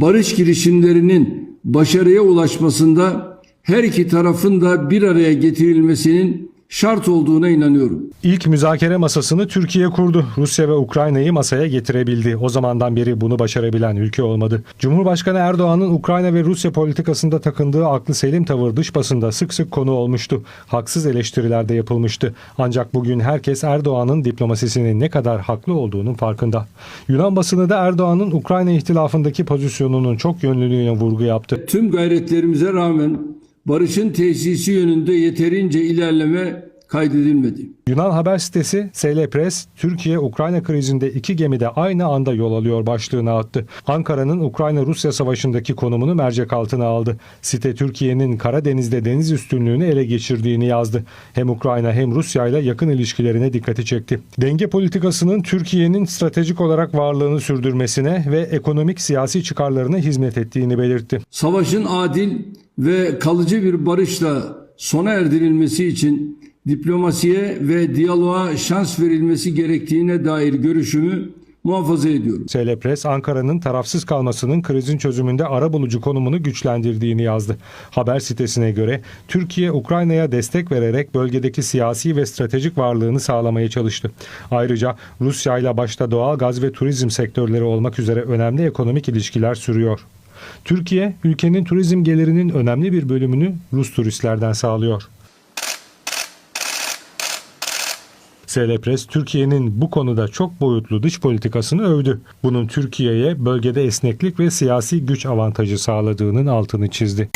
barış girişimlerinin başarıya ulaşmasında her iki tarafın da bir araya getirilmesinin şart olduğuna inanıyorum. İlk müzakere masasını Türkiye kurdu. Rusya ve Ukrayna'yı masaya getirebildi. O zamandan beri bunu başarabilen ülke olmadı. Cumhurbaşkanı Erdoğan'ın Ukrayna ve Rusya politikasında takındığı aklı selim tavır dış basında sık sık konu olmuştu. Haksız eleştiriler de yapılmıştı. Ancak bugün herkes Erdoğan'ın diplomasisinin ne kadar haklı olduğunun farkında. Yunan basını da Erdoğan'ın Ukrayna ihtilafındaki pozisyonunun çok yönlülüğüne vurgu yaptı. Tüm gayretlerimize rağmen barışın tesisi yönünde yeterince ilerleme kaydedilmedi. Yunan haber sitesi SL Press, Türkiye-Ukrayna krizinde iki gemide aynı anda yol alıyor başlığını attı. Ankara'nın Ukrayna-Rusya savaşındaki konumunu mercek altına aldı. Site Türkiye'nin Karadeniz'de deniz üstünlüğünü ele geçirdiğini yazdı. Hem Ukrayna hem Rusya ile yakın ilişkilerine dikkati çekti. Denge politikasının Türkiye'nin stratejik olarak varlığını sürdürmesine ve ekonomik siyasi çıkarlarına hizmet ettiğini belirtti. Savaşın adil ve kalıcı bir barışla sona erdirilmesi için diplomasiye ve diyaloğa şans verilmesi gerektiğine dair görüşümü muhafaza ediyorum. SL Press, Ankara'nın tarafsız kalmasının krizin çözümünde arabulucu konumunu güçlendirdiğini yazdı. Haber sitesine göre Türkiye, Ukrayna'ya destek vererek bölgedeki siyasi ve stratejik varlığını sağlamaya çalıştı. Ayrıca Rusya ile başta doğal gaz ve turizm sektörleri olmak üzere önemli ekonomik ilişkiler sürüyor. Türkiye, ülkenin turizm gelirinin önemli bir bölümünü Rus turistlerden sağlıyor. SL Press, Türkiye'nin bu konuda çok boyutlu dış politikasını övdü. Bunun Türkiye'ye bölgede esneklik ve siyasi güç avantajı sağladığının altını çizdi.